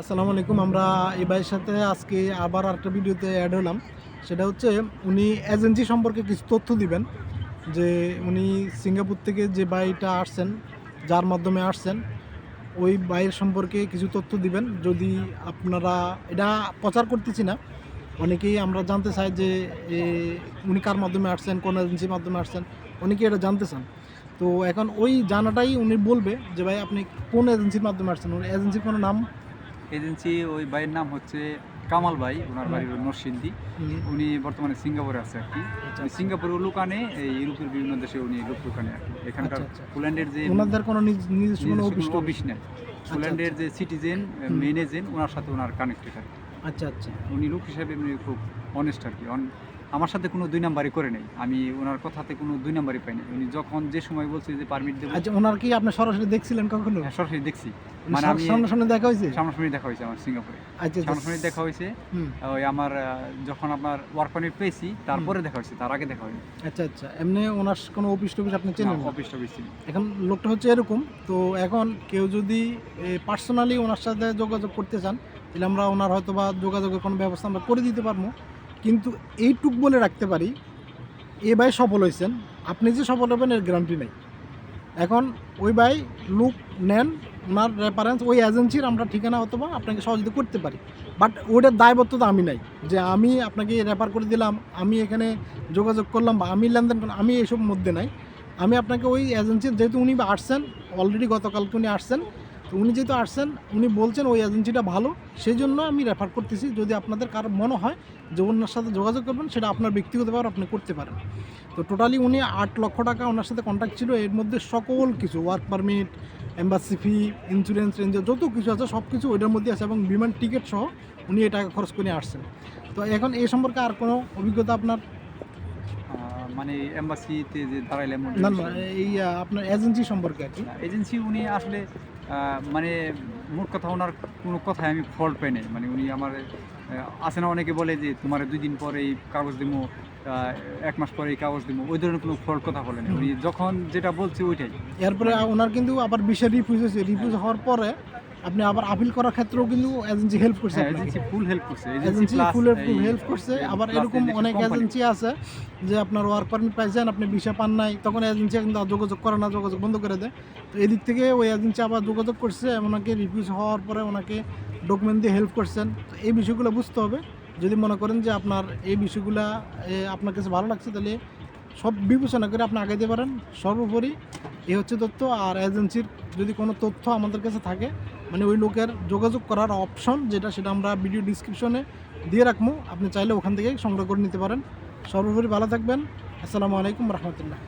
আসসালামু আলাইকুম, আমরা এই ভাইয়ের সাথে আজকে আবার একটা ভিডিওতে অ্যাড হলাম। সেটা হচ্ছে উনি এজেন্সি সম্পর্কে কিছু তথ্য দিবেন, যে উনি সিঙ্গাপুর থেকে যে বাইটা আসছেন, যার মাধ্যমে আসছেন, ওই বাইয়ের সম্পর্কে কিছু তথ্য দিবেন। যদি আপনারা, এটা প্রচার করতেছি না, অনেকেই আমরা জানতে চাই যে উনি কার মাধ্যমে আসছেন, কোন এজেন্সির মাধ্যমে আসছেন, অনেকেই এটা জানতে চান। তো এখন ওই জানাটাই উনি বলবে যে, ভাই, আপনি কোন এজেন্সির মাধ্যমে আসছেন? এজেন্সির কোনো নাম এজেন্সি ওই ভাইয়ের নাম হচ্ছে কামাল ভাই ওনার বাড়ি হল নরসিন্দি। উনি বর্তমানে সিঙ্গাপুরে আছে আর কি। সিঙ্গাপুরের উনি সিঙ্গাপুরে লুকানে এই ইউরোপের বিভিন্ন দেশে উনি লোক লুকানে আর কি। এখানকার আচ্ছা, আচ্ছা। পোল্যান্ডের যে ওনাদের কোনো নিজ- নিজস্ব অফিস নেই। পোল্যান্ডের যে সিটিজেন মেন এজেন্ট ওনার সাথে ওনার কানেক্টেড আর কি। আচ্ছা আচ্ছা। উনি লোক হিসাবে উনি খুব অনেস্ট আর কি। অন- আমার সাথে কোনো দুই নাম্বারই করে নেই। আমি ওনার কথাতে কোনো দুই নাম্বারই পাইনি উনি যখন যে সময় বলছে যে পারমিট দেবো আচ্ছা ওনার কি আপনি সরাসরি দেখছিলেন কখনো? হ্যাঁ, সরাসরি দেখছি। মানে আমি সামনে সামনে দেখা হয়েছে? সামনাসামনি দেখা হয়েছে আমার সিঙ্গাপুরে। আচ্ছা আচ্ছা। সামনাসামনি দেখা হয়েছে। ওই আমার যখন আপনার ওয়ার্ক পারমিট পেয়েছি তারপরে দেখা হয়েছে তার আগে দেখা হয়নি। আচ্ছা আচ্ছা। এমনি ওনার কোনো অফিস টফিস আপনি চেনেন অফিস টফিস এখন লোকটা হচ্ছে এরকম। তো এখন কেউ যদি পার্সোনালি ওনার সাথে যোগাযোগ করতে চান তাহলে আমরা ওনার হয়তো বা যোগাযোগের কোনো ব্যবস্থা আমরা করে দিতে পারব। কিন্তু এইটুক বলে রাখতে পারি, এ ভাই সফল হয়েছেন। আপনি যে সফল হবেন, এর গ্যারান্টি নেই। এখন ওই ভাই লুক নেন, ওনার রেফারেন্স ওই এজেন্সির আমরা ঠিকানা অথবা আপনাকে সহযোগিতা করতে পারি। বাট ওইটার দায়বদ্ধতা আমি নাই, যে আমি আপনাকে রেফার করে দিলাম, আমি এখানে যোগাযোগ করলাম বা আমি লেনদেন করলাম, আমি এসব মধ্যে নাই। আমি আপনাকে ওই এজেন্সির যেহেতু উনি আসছেন অলরেডি গতকালকে উনি আসছেন তো উনি যেহেতু আসছেন উনি বলছেন ওই এজেন্সিটা ভালো সেই জন্য আমি রেফার করতেছি। যদি আপনাদের কারও মনে হয় যে ওনার সাথে যোগাযোগ করবেন সেটা আপনার ব্যক্তিগত ব্যাপার আপনি করতে পারেন। তো টোটালি উনি আট লক্ষ টাকা ওনার সাথে কন্ট্যাক্ট ছিল। এর মধ্যে সকল কিছু work permit embassy fee insurance range যত কিছু আছে সব কিছু ওইটার মধ্যে আছে এবং বিমান টিকিট সহ উনি এই টাকা খরচ করে আসছেন। তো এখন এই সম্পর্কে আর কোনো অভিজ্ঞতা আপনার? মানে এম্বাসিতে যে দাঁড়াইলাম না না এই আপনার এজেন্সি সম্পর্কে আর কি। এজেন্সি উনি আসলে মানে মোট কথা ওনার কোনো কথায় আমি ফল্ট পাই নাই। মানে উনি আমার আসে না অনেকে বলে যে তোমার দুই দিন পরে এই কাগজ দিব এক মাস পরে এই কাগজ দিব ওই ধরনের কোনো ফল্ট কথা বলেন উনি যখন যেটা বলছে ওইটাই। এরপরে ওনার কিন্তু আবার বিষয় রিফিউজ হয়েছে। রিফিউজ হওয়ার পরে আপনি আবার আপিল করার ক্ষেত্রেও কিন্তু এজেন্সি হেল্প করছে এজেন্সি ফুল হেল্প করছে এজেন্সি এই- হেল্প করছে। আবার এরকম অনেক এজেন্সি আছে যে আপনার ওয়ার্ক পারমিট পাইছেন আপনি ভিসা পান নাই তখন এজেন্সি কিন্তু যোগাযোগ করে না যোগাযোগ বন্ধ করে দেয়। তো এদিক থেকে ওই এজেন্সি আবার যোগাযোগ করছে ওনাকে রিফিউজ হওয়ার পরে ওনাকে ডকুমেন্ট দিয়ে হেল্প করছেন। তো এই বিষয়গুলো বুঝতে হবে। যদি মনে করেন যে আপনার এই বিষয়গুলা এ, আপনার কাছে ভালো লাগছে তাহলে সব বিবেচনা করে আপনি আগাইতে পারেন। সর্বোপরি এই হচ্ছে তথ্য আর এজেন্সির যদি কোনো তথ্য আমাদের কাছে থাকে মানে ওই লোকের যোগাযোগ করার অপশন যেটা সেটা আমরা ভিডিও ডিসক্রিপশনে দিয়ে রাখব। আপনি চাইলে ওখান থেকে সংগ্রহ করে নিতে পারেন। সর্বোপরি ভালো থাকবেন। আসসালামু আলাইকুম রহমতুল্লাহ।